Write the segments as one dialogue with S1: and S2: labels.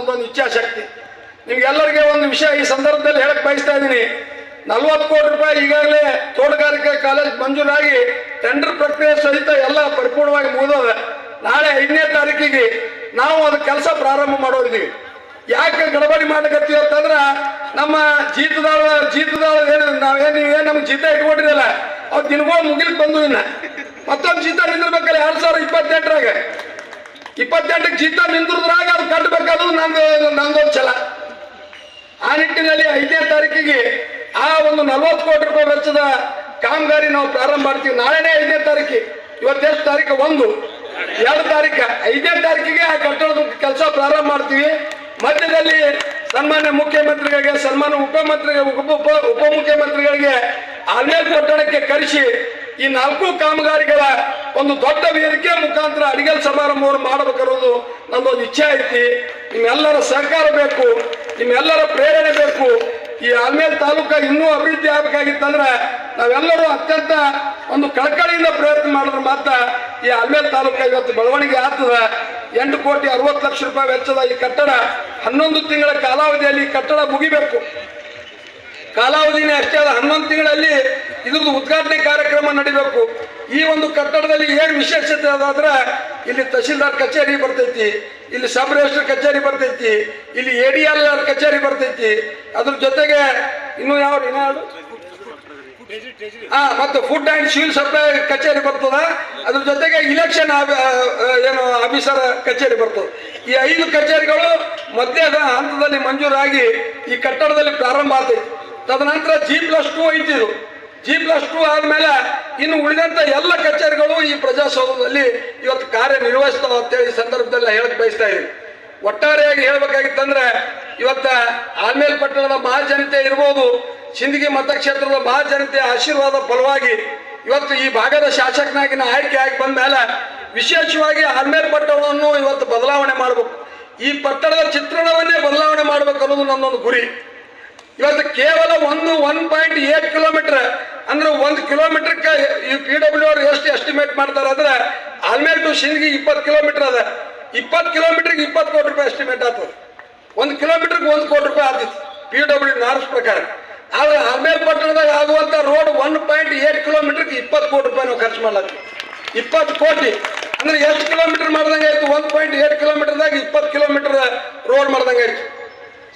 S1: ನಮ್ದೊಂದು ಇಚ್ಛಾಶಕ್ತಿ ನಿಮ್ಗೆಲ್ಲರಿಗೆ ಒಂದು ವಿಷಯ ಈ ಸಂದರ್ಭದಲ್ಲಿ ಹೇಳಕ್ ಬಯಸ್ತಾ ಇದ್ದೀನಿ. ನಲ್ವತ್ತು ಕೋಟಿ ರೂಪಾಯಿ ಈಗಾಗಲೇ ತೋಟಗಾರಿಕೆ ಕಾಲೇಜ್ ಮಂಜೂರಾಗಿ ಟೆಂಡರ್ ಪ್ರಕ್ರಿಯೆ ಸಹಿತ ಎಲ್ಲ ಪರಿಪೂರ್ಣವಾಗಿ ಮುಗಿದದ. ನಾಳೆ ಐದನೇ ತಾರೀಕಿಗೆ ನಾವು ಅದು ಕೆಲಸ ಪ್ರಾರಂಭ ಮಾಡೋರಿದ್ದೀವಿ ಯಾಕೆ ಗಡಬಡಿ ಮಾಡಕತ್ತೀವಿ ಅಂತಂದ್ರ ನಮ್ಮ ಜೀತದಾಳ ಜೀತದಾಳ ಏನು, ನಾವೇನು ಏನ್ ನಮ್ಗೆ ಜೀತ ಇಟ್ಕೊಂಡಿರಲ್ಲ ಅವ್ರು ದಿನಗಳು ಮುಗಿಲಿಕ್ಕೆ ಬಂದು ಇನ್ನ. ಮತ್ತೊಂದು ಜೀತ ನಿಂದಿರ್ಬೇಕಲ್ಲ, ಎರಡ್ ಸಾವಿರದ ಇಪ್ಪತ್ತೆಂಟರಾಗ. ಇಪ್ಪತ್ತೆಂಟಕ್ಕೆ ಜೀತ ನಿಂದ್ರದ್ರಾಗ ಅದು ನಂದು ನಂದೊಂದು ಛಲ. ಆ ನಿಟ್ಟಿನಲ್ಲಿ ಐದನೇ ತಾರೀಕಿಗೆ ಆ ಒಂದು ನಲವತ್ತು ಕೋಟಿ ರೂಪಾಯಿ ವೆಚ್ಚದ ಕಾಮಗಾರಿ ನಾವು ಪ್ರಾರಂಭ ಮಾಡ್ತೀವಿ. ನಾಳೆನೇ ಐದನೇ ತಾರೀಕು. ಇವತ್ತೆಷ್ಟು ತಾರೀಕು? ಒಂದು. ಎರಡು ತಾರೀಕು. ಐದನೇ ತಾರೀಕಿಗೆ ಆ ಕಟ್ಟಡದ ಕೆಲಸ ಪ್ರಾರಂಭ ಮಾಡ್ತೀವಿ. ಮಧ್ಯದಲ್ಲಿ ಸನ್ಮಾನ್ಯ ಮುಖ್ಯಮಂತ್ರಿಗಳಿಗೆ, ಸನ್ಮಾನ್ಯ ಉಪಮಂತ್ರಿಗೆ, ಉಪ ಉಪ- ಉಪಮುಖ್ಯಮಂತ್ರಿಗಳಿಗೆ ಅನೇಕ ಕಟ್ಟಡಕ್ಕೆ ಕರೆಸಿ ಈ ನಾಲ್ಕು ಕಾಮಗಾರಿಗಳ ಒಂದು ದೊಡ್ಡ ವೇದಿಕೆ ಮುಖಾಂತರ ಅಡಿಗೆ ಸಮಾರಂಭವನ್ನು ಮಾಡಬೇಕನ್ನೋದು ನನ್ನೊಂದು ಇಚ್ಛೆ ಐತಿ. ನಿಮ್ಮೆಲ್ಲರ ಸಹಕಾರ ಬೇಕು, ನಿಮ್ಮೆಲ್ಲರ ಪ್ರೇರಣೆ ಬೇಕು. ಈ ಆಲ್ಮೇಲ್ ತಾಲೂಕ ಇನ್ನೂ ಅಭಿವೃದ್ಧಿ ಆಗಬೇಕಾಗಿತ್ತಂದ್ರೆ ನಾವೆಲ್ಲರೂ ಅತ್ಯಂತ ಒಂದು ಕಳಕಳಿಯಿಂದ ಪ್ರಯತ್ನ ಮಾಡಿದ್ರೆ ಮಾತ್ರ ಈ ಆಲ್ಮೇಲ್ ತಾಲೂಕ ಇವತ್ತು ಬೆಳವಣಿಗೆ ಆಗ್ತದ. ಎಂಟು ಕೋಟಿ ಅರವತ್ತು ಲಕ್ಷ ರೂಪಾಯಿ ವೆಚ್ಚದ ಈ ಕಟ್ಟಡ ಹನ್ನೊಂದು ತಿಂಗಳ ಕಾಲಾವಧಿಯಲ್ಲಿ ಈ ಕಟ್ಟಡ ಮುಗಿಬೇಕು. ಕಾಲಾವಧಿನೇ ಅಷ್ಟೇ ಅಲ್ಲ, ಹನ್ನೊಂದು ತಿಂಗಳಲ್ಲಿ ಇದ್ರದ್ದು ಉದ್ಘಾಟನೆ ಕಾರ್ಯಕ್ರಮ ನಡಿಬೇಕು. ಈ ಒಂದು ಕಟ್ಟಡದಲ್ಲಿ ಏನು ವಿಶೇಷತೆ ಅದಾದ್ರೆ, ಇಲ್ಲಿ ತಹಶೀಲ್ದಾರ್ ಕಚೇರಿ ಬರ್ತೈತಿ, ಇಲ್ಲಿ ಸಬ್ ರಿಜಿಸ್ಟರ್ ಕಚೇರಿ ಬರ್ತೈತಿ, ಇಲ್ಲಿ ಎ ಡಿ ಎಲ್ ಆರ್ ಕಚೇರಿ ಬರ್ತೈತಿ. ಅದ್ರ ಜೊತೆಗೆ ಇನ್ನು ಯಾವ ಇನ್ಯಾವುದು ಹಾ ಮತ್ತು ಫುಡ್ ಅಂಡ್ ಸಿವಿಲ್ ಸಪ್ಲೈ ಕಚೇರಿ ಬರ್ತದ. ಅದ್ರ ಜೊತೆಗೆ ಇಲೆಕ್ಷನ್ ಏನು ಆಫೀಸರ್ ಕಚೇರಿ ಬರ್ತದೆ. ಈ ಐದು ಕಚೇರಿಗಳು ಮಧ್ಯದ ಹಂತದಲ್ಲಿ ಮಂಜೂರಾಗಿ ಈ ಕಟ್ಟಡದಲ್ಲಿ ಪ್ರಾರಂಭ ಆಗ್ತೈತಿ. ತದನಂತರ ಜಿ ಪ್ಲಸ್ ಟು ಐತಿ ಇದು ಜಿ ಪ್ಲಸ್ ಟು ಆದ್ಮೇಲೆ ಇನ್ನು ಉಳಿದಂತ ಎಲ್ಲ ಕಚೇರಿಗಳು ಈ ಪ್ರಜಾಸೌಧದಲ್ಲಿ ಇವತ್ತು ಕಾರ್ಯನಿರ್ವಹಿಸ್ತಾವ ಅಂತೇಳಿ ಈ ಸಂದರ್ಭದಲ್ಲಿ ಹೇಳಕ್ ಬಯಸ್ತಾ ಇದ್ದೀನಿ ಒಟ್ಟಾರೆಯಾಗಿ ಹೇಳ್ಬೇಕಾಗಿತ್ತಂದ್ರೆ ಇವತ್ತ ಆಲ್ಮೇಲ್ ಪಟ್ಟಣದ ಮಹಾಜನತೆ ಇರ್ಬೋದು, ಸಿಂದಗಿ ಮತಕ್ಷೇತ್ರದ ಮಹಾಜನತೆಯ ಆಶೀರ್ವಾದ ಫಲವಾಗಿ ಇವತ್ತು ಈ ಭಾಗದ ಶಾಸಕನಾಗಿನ ಆಯ್ಕೆ ಆಗಿ ಬಂದ ಮೇಲೆ ವಿಶೇಷವಾಗಿ ಆಲ್ಮೇಲ್ ಪಟ್ಟಣವನ್ನು ಇವತ್ತು ಬದಲಾವಣೆ ಮಾಡಬೇಕು. ಈ ಪಟ್ಟಣದ ಚಿತ್ರಣವನ್ನೇ ಬದಲಾವಣೆ ಮಾಡಬೇಕು ಅನ್ನೋದು ನನ್ನೊಂದು ಗುರಿ. ಇವತ್ತು ಕೇವಲ ಒಂದು ಒನ್ ಪಾಯಿಂಟ್ ಏಟ್ ಕಿಲೋಮೀಟರ್, ಅಂದ್ರೆ ಒಂದು ಕಿಲೋಮೀಟರ್ ಈ ಪಿ ಡಬ್ಲ್ಯೂ ಅವ್ರು ಎಷ್ಟು ಎಸ್ಟಿಮೇಟ್ ಮಾಡ್ತಾರೆ ಅಂದ್ರೆ, ಆಲ್ಮೇಲ್ ಟು ಸಿಂದಗಿ ಇಪ್ಪತ್ತು ಕಿಲೋಮೀಟರ್ ಅದ. ಇಪ್ಪತ್ತು ಕಿಲೋಮೀಟರ್ಗೆ ಇಪ್ಪತ್ತು ಕೋಟಿ ರೂಪಾಯಿ ಎಸ್ಟಿಮೇಟ್ ಆಗ್ತದೆ. ಒಂದು ಕಿಲೋಮೀಟರ್ಗೆ ಒಂದು ಕೋಟಿ ರೂಪಾಯಿ ಆಗ್ತಿತ್ತು ಪಿ ಡಬ್ಲ್ಯೂ ನಾರ್ಸ್ ಪ್ರಕಾರ. ಆದ್ರೆ ಆಲ್ಮೇಲ್ ಪಟ್ಟಣದಾಗ ಆಗುವಂತ ರೋಡ್ ಒನ್ ಪಾಯಿಂಟ್ ಏಟ್ ಕಿಲೋಮೀಟರ್ಗೆ ಇಪ್ಪತ್ತು ಕೋಟಿ ರೂಪಾಯಿ ನಾವು ಖರ್ಚು ಮಾಡ್ಲತ್ತೀವಿ. ಇಪ್ಪತ್ತು ಕೋಟಿ, ಅಂದ್ರೆ ಎಷ್ಟು ಕಿಲೋಮೀಟರ್ ಮಾಡ್ದಂಗೆ ಆಯ್ತು? ಒನ್ ಪಾಯಿಂಟ್ ಏಟ್ ಕಿಲೋಮೀಟರ್ದಾಗ ಇಪ್ಪತ್ತು ಕಿಲೋಮೀಟರ್ ರೋಡ್ ಮಾಡ್ದಂಗೆ ಆಯ್ತು.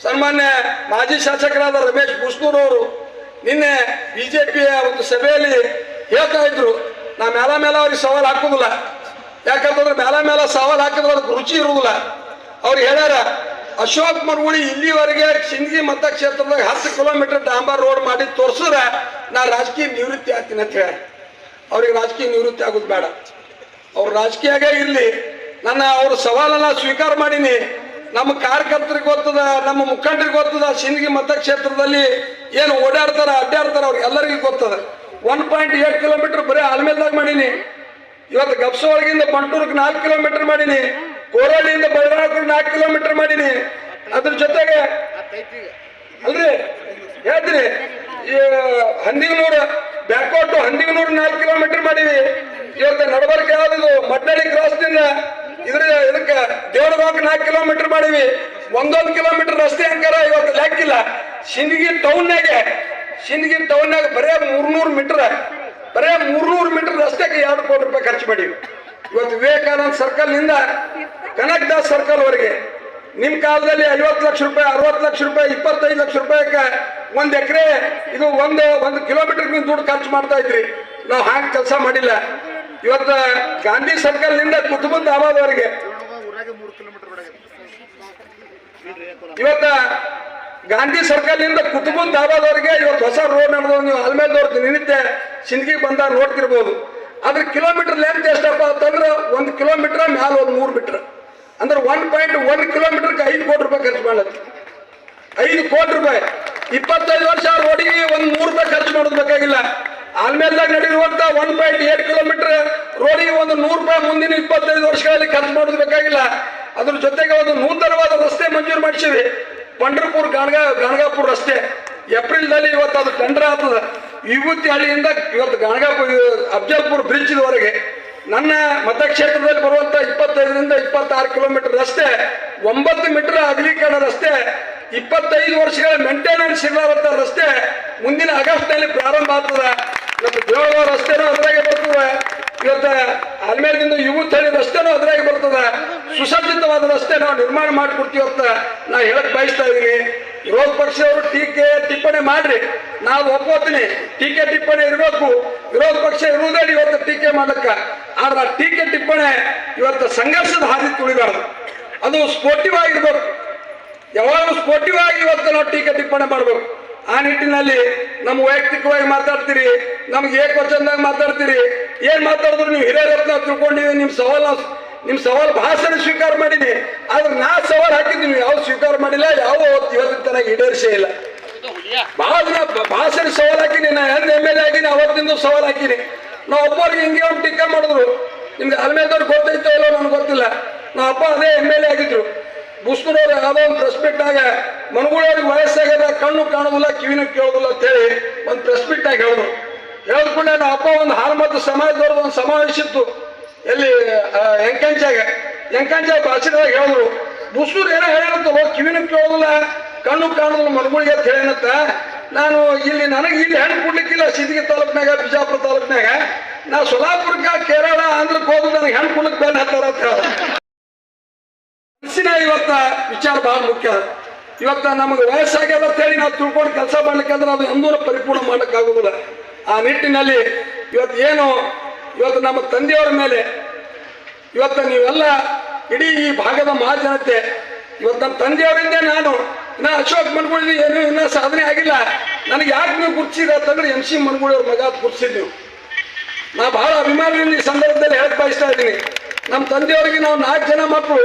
S1: ಸನ್ಮಾನ್ಯ ಮಾಜಿ ಶಾಸಕರಾದ ರಮೇಶ್ ಬುಸ್ನೂರ್ ಅವರು ನಿನ್ನೆ ಬಿಜೆಪಿಯ ಒಂದು ಸಭೆಯಲ್ಲಿ ಹೇಳ್ತಾ ಇದ್ರು, ನಾ ಮೇಲ ಮೇಲ ಅವ್ರಿಗೆ ಸವಾಲು ಹಾಕೋದಿಲ್ಲ. ಯಾಕಂತಂದ್ರೆ ಮೇಲ ಮೇಲ ಸವಾಲು ಹಾಕಿದ್ರೆ ಅವ್ರಿಗೆ ರುಚಿ ಇರುವುದಿಲ್ಲ ಅವ್ರು ಹೇಳ್ಯಾರ, ಅಶೋಕ್ ಮರಗುಳಿ ಇಲ್ಲಿವರೆಗೆ ಸಿಂದಗಿ ಮತಕ್ಷೇತ್ರದಾಗ ಹತ್ತು ಕಿಲೋಮೀಟರ್ ಡಾಂಬರ್ ರೋಡ್ ಮಾಡಿ ತೋರ್ಸಿದ್ರೆ ನಾ ರಾಜಕೀಯ ನಿವೃತ್ತಿ ಆಗ್ತೀನಿ ಅಂತ ಹೇಳ ಅವ್ರಿಗೆ ರಾಜಕೀಯ ನಿವೃತ್ತಿ ಆಗೋದು ಬೇಡ. ಅವ್ರು ರಾಜಕೀಯಾಗೇ ಇರಲಿ. ನನ್ನ ಅವ್ರ ಸವಾಲನ್ನ ಸ್ವೀಕಾರ ಮಾಡೀನಿ. ನಮ್ಮ ಕಾರ್ಯಕರ್ತರಿಗೆ ಗೊತ್ತದ, ನಮ್ಮ ಮುಖಂಡರಿಗೆ ಗೊತ್ತದ, ಸಿಂದಗಿ ಮತಕ್ಷೇತ್ರದಲ್ಲಿ ಏನು ಓಡಾಡ್ತಾರ, ಅಡ್ಡಾಡ್ತಾರ ಅವ್ರಿಗೆ ಎಲ್ಲರಿಗೂ ಗೊತ್ತದ. ಒನ್ ಪಾಯಿಂಟ್ ಏಟ್ ಕಿಲೋಮೀಟರ್ ಬರೀ ಆಲ್ಮೇಲ್ದಾಗ ಮಾಡೀನಿ. ಇವತ್ತು ಗಪ್ಸೊಳಗಿಂದ ಬಂಟೂರ್ಗೆ ನಾಲ್ಕು ಕಿಲೋಮೀಟರ್ ಮಾಡೀನಿ. ಕೋರಳ್ಳಿಯಿಂದ ಬಳ್ಳಾರಿಗೆ ನಾಲ್ಕು ಕಿಲೋಮೀಟರ್ ಮಾಡೀನಿ. ಅದ್ರ ಜೊತೆಗೆ ಅಲ್ರಿ, ಹೇಳ್ತೀನಿ. ಈ ಹಂದಿಗನೂರು ಬ್ಯಾಕ್ಔಟ್ ಹಂದಿಗನೂರು ನಾಲ್ಕು ಕಿಲೋಮೀಟರ್ ಮಾಡೀವಿ. ಇವತ್ತು ನಡಬರ್ಕೆ ಯಾವ್ದು ಮಡ್ನಳ್ಳಿ ಕ್ರಾಸ್ನಿಂದ ಇದ್ರ ಇದಕ್ಕೆ ದೇವರಗಾಂಕ್ ನಾಲ್ಕು ಕಿಲೋಮೀಟರ್ ಮಾಡಿವಿ ಒಂದೊಂದು ಕಿಲೋಮೀಟರ್ ರಸ್ತೆ ಅಂಕಾರ ಇವತ್ತು ಲೆಕ್ಕಿಲ್ಲ. ಸಿಂದಗಿ ಟೌನ್ನಾಗೆ ಸಿಂದಗಿ ಟೌನ್ನಾಗ ಬರೇ ಮೂರ್ನೂರು ಮೀಟರ್, ಬರೇ ಮೂರ್ನೂರು ಮೀಟರ್ ರಸ್ತೆಗೆ ಎರಡು ಕೋಟಿ ರೂಪಾಯಿ ಖರ್ಚು ಮಾಡಿವಿ ಇವತ್ತು ವಿವೇಕಾನಂದ ಸರ್ಕಲ್ನಿಂದ ಕನಕ್ ದಾಸ್ ಸರ್ಕಲ್ ವರೆಗೆ. ನಿಮ್ ಕಾಲದಲ್ಲಿ ಐವತ್ತು ಲಕ್ಷ ರೂಪಾಯಿ, ಅರವತ್ತು ಲಕ್ಷ ರೂಪಾಯಿ, ಇಪ್ಪತ್ತೈದು ಲಕ್ಷ ರೂಪಾಯಿಗೆ ಒಂದ್ ಎಕರೆ, ಇದು ಒಂದು ಒಂದು ಕಿಲೋಮೀಟರ್ ದುಡ್ಡು ಖರ್ಚು ಮಾಡ್ತಾ ಇದ್ರಿ. ನಾವು ಹಾಗೆ ಕೆಲಸ ಮಾಡಿಲ್ಲ. ಇವತ್ತು ಗಾಂಧಿ ಸರ್ಕಲ್ನಿಂದ ಕುತುಬುದ್ದಾಬಾದ್ವರೆಗೆ ಇವತ್ತ ಗಾಂಧಿ ಸರ್ಕಲ್ನಿಂದ ದಾಬಾದವ್ರಿಗೆ ಇವತ್ತು ಹೊಸ ರೋಡ್ ನಡೆದು ನೀವು ಅಲ್ಮೇಲ್ದವ್ರದ್ದು ನಿನ್ನಿದ್ದೆ ಸಿಂದಗಿ ರೋಡ್ ನೋಡ್ತಿರ್ಬೋದು. ಅದ್ರ ಕಿಲೋಮೀಟರ್ ಲೆಂತ್ ಎಷ್ಟಪ್ಪ ಅಂತಂದ್ರೆ ಒಂದು ಕಿಲೋಮೀಟರ್ ಮ್ಯಾಲ ಒಂದು ಮೂರು ಮೀಟರ್ ಅಂದ್ರೆ ಒನ್ ಪಾಯಿಂಟ್ ಒನ್ ಕಿಲೋಮೀಟರ್ಗೆ ಐದು ಕೋಟಿ ರೂಪಾಯಿ ಖರ್ಚು ಮಾಡತ್ತೆ. ಐದು ಕೋಟಿ ರೂಪಾಯಿ. ಇಪ್ಪತ್ತೈದು ವರ್ಷ ರೋಡಿಗೆ ಒಂದು ಮೂರು ರೂಪಾಯಿ ಖರ್ಚು ಮಾಡೋದು ಬೇಕಾಗಿಲ್ಲ. ಆಲ್ಮೇಲ್ದಾಗ ನಡೆಯುವಂತ ಒನ್ ಪಾಯಿಂಟ್ ಏಟ್ ಕಿಲೋಮೀಟರ್ ರೋಡಿಗೆ ಒಂದು ನೂರು ರೂಪಾಯಿ ಮುಂದಿನ ಇಪ್ಪತ್ತೈದು ವರ್ಷಗಳಲ್ಲಿ ಖರ್ಚು ಮಾಡೋದು ಬೇಕಾಗಿಲ್ಲ. ಅದ್ರ ಜೊತೆಗೆ ಒಂದು ನೂತನವಾದ ರಸ್ತೆ ಮಂಜೂರು ಮಾಡಿಸಿವಿ ಪಂಡ್ರಪುರ್, ಗಾಣಗಾ, ಗಾಣಗಾಪುರ ರಸ್ತೆ. ಏಪ್ರಿಲ್ದಲ್ಲಿ ಇವತ್ತು ಅದು ಟೆಂಡರ್ ಆಗ್ತದೆ. ವಿಭೂತಿ ಹಳ್ಳಿಯಿಂದ ಇವತ್ತು ಗಾಣಗಾಪುರ ಅಫ್ಜಲ್ಪುರ್ ಬ್ರಿಡ್ಜ್ ವರೆಗೆ ನನ್ನ ಮತಕ್ಷೇತ್ರದಲ್ಲಿ ಬರುವಂತ ಇಪ್ಪತ್ತೈದರಿಂದ ಇಪ್ಪತ್ತಾರು ಕಿಲೋಮೀಟರ್ ರಸ್ತೆ, ಒಂಬತ್ತು ಮೀಟರ್ ಅಗಲೀಕರಣ ರಸ್ತೆ, ಇಪ್ಪತ್ತೈದು ವರ್ಷಗಳ ಮೇಂಟೆನೆನ್ಸ್ ಇರಲಾರಂತ ರಸ್ತೆ ಮುಂದಿನ ಆಗಸ್ಟ್ನಲ್ಲಿ ಪ್ರಾರಂಭ ಆಗ್ತದೆ. ಇವತ್ತು ದೇವಳ ರಸ್ತೆನೂ ಅದರಾಗೆ ಬರ್ತದೆ. ಇವತ್ತು ಆಲ್ಮೇಲಿಂದ ಯುವತಳಿ ರಸ್ತೆನೂ ಅದ್ರಾಗೆ ಬರ್ತದೆ. ಸುಸಜ್ಜಿತವಾದ ರಸ್ತೆ ನಾವು ನಿರ್ಮಾಣ ಮಾಡಿಕೊಡ್ತೀವಿ ಅಂತ ನಾ ಹೇಳಕ್ ಬಯಸ್ತಾ ಇದ್ದೀನಿ ವಿರೋಧ ಪಕ್ಷದವರು ಟೀಕೆ ಟಿಪ್ಪಣಿ ಮಾಡ್ರಿ. ನಾವು ಒಪ್ಪೋತೀನಿ ಟೀಕೆ ಟಿಪ್ಪಣಿ ಇರಬೇಕು. ವಿರೋಧ ಪಕ್ಷ ಇರುವುದೇ ಇವತ್ತು ಟೀಕೆ ಮಾಡಕ್ಕ ಆದ್ರೆ ಆ ಟೀಕೆ ಟಿಪ್ಪಣಿ ಇವತ್ತು ಸಂಘರ್ಷದ ಹಾದಿ ತುಳಿಬಾರ್ದು. ಅದು ಸ್ಫೋಟಿವಾಗಿರ್ಬೇಕು ಯಾವಾಗ ಸ್ಫೋಟಿವಾಗಿ ಇವತ್ತು ನಾವು ಟೀಕೆ ಟಿಪ್ಪಣಿ ಮಾಡ್ಬೇಕು. ಆ ನಿಟ್ಟಿನಲ್ಲಿ ನಮ್ಮ ವೈಯಕ್ತಿಕವಾಗಿ ಮಾತಾಡ್ತೀರಿ, ನಮ್ಗೆ ಏಕವಚನದಾಗ ಮಾತಾಡ್ತೀರಿ. ಏನ್ ಮಾತಾಡಿದ್ರು ನೀವು ಹಿರಿಯರತ್ನ ತಿಳ್ಕೊಂಡಿದ್ದೀವಿ ನಿಮ್ಮ ಸವಾಲ್ ನಿಮ್ಮ ಸವಾಲ್ ಭಾಷಣ ಸ್ವೀಕಾರ ಮಾಡಿದೆ, ಆದ್ರೆ ನಾ ಸವಾಲ್ ಹಾಕಿದ್ದು ನೀವು ಯಾವ ಸ್ವೀಕಾರ ಮಾಡಿಲ್ಲ ಯಾವ ಇವತ್ತಿನ ತನ ಈಡೇರಿಸೇ ಇಲ್ಲ. ಬಹಳ ದಿನ ಭಾಷಣ ಸವಾಲ್ ಹಾಕಿನಿ, ನಾ ಎಂದ ಎಂ ಎಲ್ ಎ ಆಗಿನಿ, ಅವತ್ತಿಂದ ಸವಾಲ್ ಹಾಕಿನಿ. ನಾವು ಒಬ್ಬರಿಗೆ ಹಿಂಗೆ ಒಂದು ಟಿಕ್ಕ ಮಾಡಿದ್ರು. ನಿಮ್ಗೆ ಅಲ್ಮೇದವ್ರು ಗೊತ್ತೈತೋ ಇಲ್ಲೋ ನನಗೆ ಗೊತ್ತಿಲ್ಲ. ನಾ ಅಪ್ಪ ಅದೇ ಎಂ ಎಲ್ ಎ ಆಗಿದ್ರು. ಬುಸ್ಕುರವ್ರು ಯಾವುದೋ ಒಂದು ಪ್ರೆಸ್ ಆಗ ಮನಗೂಳವ್ರಿಗೆ ವಯಸ್ಸಾಗದ ಕಣ್ಣು ಕಾಣೋದಿಲ್ಲ, ಕಿವಿನೂ ಕೇಳೋದಿಲ್ಲ ಅಂತೇಳಿ ಒಂದು ಪ್ರೆಸ್ ಆಗಿ ಹೇಳಿದ್ರು. ಹೇಳಿದ್ಕೊಂಡೆ ನಾ ಅಪ್ಪ ಒಂದು ಹಾರ್ಮತ ಸಮಾಜದವ್ರದ್ದು ಒಂದು ಸಮಾವೇಶ ಇತ್ತು. ಎಲ್ಲಿ ಎಂಕಂಚಾಗ? ಎಂಕಂಚಾಗ ಭಾಷಣದಾಗ ಹೇಳಿದ್ರು ಬುಸ್ಕೂರ್ ಏನೋ ಹೇಳಿರ್ತಲ್ಲ ಕಿವಿನ ಕೇಳೋದಿಲ್ಲ, ಕಣ್ಣು ಕಾಣೋದಿಲ್ಲ ಮನಗುಳಿಗೆ ಅಂತ ಹೇಳಿನತ್ತ ನಾನು ಇಲ್ಲಿ ನನಗೆ ಇಲ್ಲಿ ಹೆಣ್ಣು ಕೊಡ್ಲಿಕ್ಕಿಲ್ಲ ಸಿದ್ಗಿ ತಾಲೂಕ್ನಾಗ, ಬಿಜಾಪುರ ತಾಲೂಕ್ನಾಗ. ನಾ ಸೊಲಾಪುರಕ್ಕೆ, ಕೇರಳ, ಆಂಧ್ರಕ್ಕೆ ಹೋದ್ರು ನನಗೆ ಹೆಣ್ಣು ಕೊಡ್ಲಿಕ್ಕೆ ಬೇಡ ಹತ್ತಾರ ಅಂತ ಹೇಳ ಮನಸ್ಸಿನ ಇವತ್ತ ವಿಚಾರ ಬಹಳ ಮುಖ್ಯ. ಇವತ್ತ ನಮಗೆ ವಯಸ್ಸಾಗ್ಯದ ಅಂತ ಹೇಳಿ ನಾವು ತಿಳ್ಕೊಂಡು ಕೆಲಸ ಮಾಡ್ಲಿಕ್ಕಂದ್ರೆ ಅದು ಎಂದೂ ಪರಿಪೂರ್ಣ ಮಾಡ್ಲಿಕ್ಕಾಗೋದಿಲ್ಲ. ಆ ನಿಟ್ಟಿನಲ್ಲಿ ಇವತ್ತು ಏನು ಇವತ್ತು ನಮ್ಮ ತಂದೆಯವರ ಮೇಲೆ ಇವತ್ತು ನೀವೆಲ್ಲ ಇಡೀ ಈ ಭಾಗದ ಮಹಾಜನತೆ, ಇವತ್ತು ನಮ್ಮ ತಂದೆಯವರಿಂದ ನಾನು ನಾ ಅಶೋಕ್ ಮನ್ಗುಳಿ ಏನು ಇನ್ನೂ ಸಾಧನೆ ಆಗಿಲ್ಲ. ನನಗೆ ಯಾಕೆ ನೀವು ಗುರ್ಸಿದ ಅಂತಂದ್ರೆ ಎಂ ಸಿ ಮನ್ಗುಳಿ ಅವ್ರ ಮಗ ಗುರ್ಸಿದ್ ನೀವು. ನಾ ಬಹಳ ಅಭಿಮಾನದಿಂದ ಈ ಸಂದರ್ಭದಲ್ಲಿ ಹೇಳಕ್ ಬಯಸ್ತಾ ಇದ್ದೀನಿ. ನಮ್ಮ ತಂದೆಯವರಿಗೆ ನಾವು ನಾಲ್ಕು ಜನ ಮಕ್ಕಳು,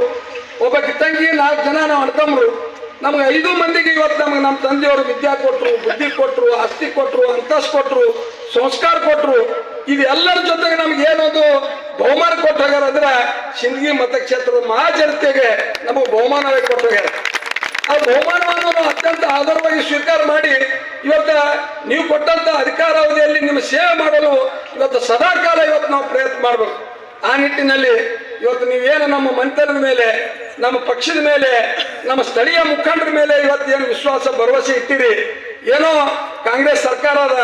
S1: ಒಬ್ಬ ಕಿತ್ತಂಗಿ, ನಾಲ್ಕು ಜನ ನಾವು ಅಣ್ತಮ್ರು ನಮ್ಗೆ ಐದು ಮಂದಿಗೆ ಇವತ್ತು ನಮ್ಗೆ ನಮ್ಮ ತಂದೆಯವರು ವಿದ್ಯಾ ಕೊಟ್ಟರು ಬುದ್ಧಿ ಕೊಟ್ಟರು ಆಸ್ತಿ ಕೊಟ್ಟರು ಅಂತಸ್ ಕೊಟ್ಟರು ಸಂಸ್ಕಾರ ಕೊಟ್ಟರು ಇದೆಲ್ಲರ ಜೊತೆಗೆ ನಮ್ಗೆ ಏನೊಂದು ಬಹುಮಾನ ಕೊಟ್ಟು ಹೋಗ್ಯಾರ ಅಂದ್ರೆ ಮತಕ್ಷೇತ್ರದ ಮಹಾಜನತೆಗೆ ನಮಗೆ ಬಹುಮಾನವೇ ಕೊಟ್ಟು ಹೋಗ್ಯಾರ ಆ ಬಹುಮಾನವನ್ನು ನಾವು ಅತ್ಯಂತ ಆಧಾರವಾಗಿ ಸ್ವೀಕಾರ ಮಾಡಿ ಇವತ್ತ ನೀವು ಕೊಟ್ಟಂತ ಅಧಿಕಾರಾವಧಿಯಲ್ಲಿ ನಿಮ್ಮ ಸೇವೆ ಮಾಡಲು ಇವತ್ತು ಸದಾಕಾಲ ಇವತ್ತು ನಾವು ಪ್ರಯತ್ನ ಮಾಡಬೇಕು. ಆ ನಿಟ್ಟಿನಲ್ಲಿ ಇವತ್ತು ನೀವೇನು ನಮ್ಮ ಮಂತ್ರದ ಮೇಲೆ, ನಮ್ಮ ಪಕ್ಷದ ಮೇಲೆ, ನಮ್ಮ ಸ್ಥಳೀಯ ಮುಖಂಡರ ಮೇಲೆ ಇವತ್ತು ಏನು ವಿಶ್ವಾಸ, ಭರವಸೆ ಇಟ್ಟಿರಿ? ಏನೋ ಕಾಂಗ್ರೆಸ್ ಸರ್ಕಾರದ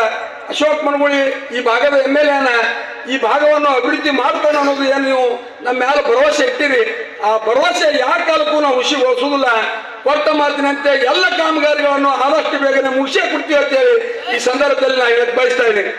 S1: ಅಶೋಕ್ ಮನಗುಳಿ ಈ ಭಾಗದ ಎಂ ಎಲ್ ಎನ ಈ ಭಾಗವನ್ನು ಅಭಿವೃದ್ಧಿ ಮಾಡ್ತಾನೆ ಅನ್ನೋದು ಏನು ನೀವು ನಮ್ಮ ಮೇಲೆ ಭರವಸೆ ಇಟ್ಟಿರಿ? ಆ ಭರವಸೆ ಯಾವ ಕಾಲಕ್ಕೂ ನಾವು ಹುಸಿಗೊಳಿಸುವುದಿಲ್ಲ ಕೊಟ್ಟ ಮಾತಿನಂತೆ ಎಲ್ಲ ಕಾಮಗಾರಿಗಳನ್ನು ಆದಷ್ಟು ಬೇಗನೆ ಮುಗಿಸೇ ಕೊಡ್ತೀವಿ ಅಂತೇಳಿ ಈ ಸಂದರ್ಭದಲ್ಲಿ ನಾನು ಹೇಳಕ್ ಬಯಸ್ತಾ ಇದ್ದೀನಿ.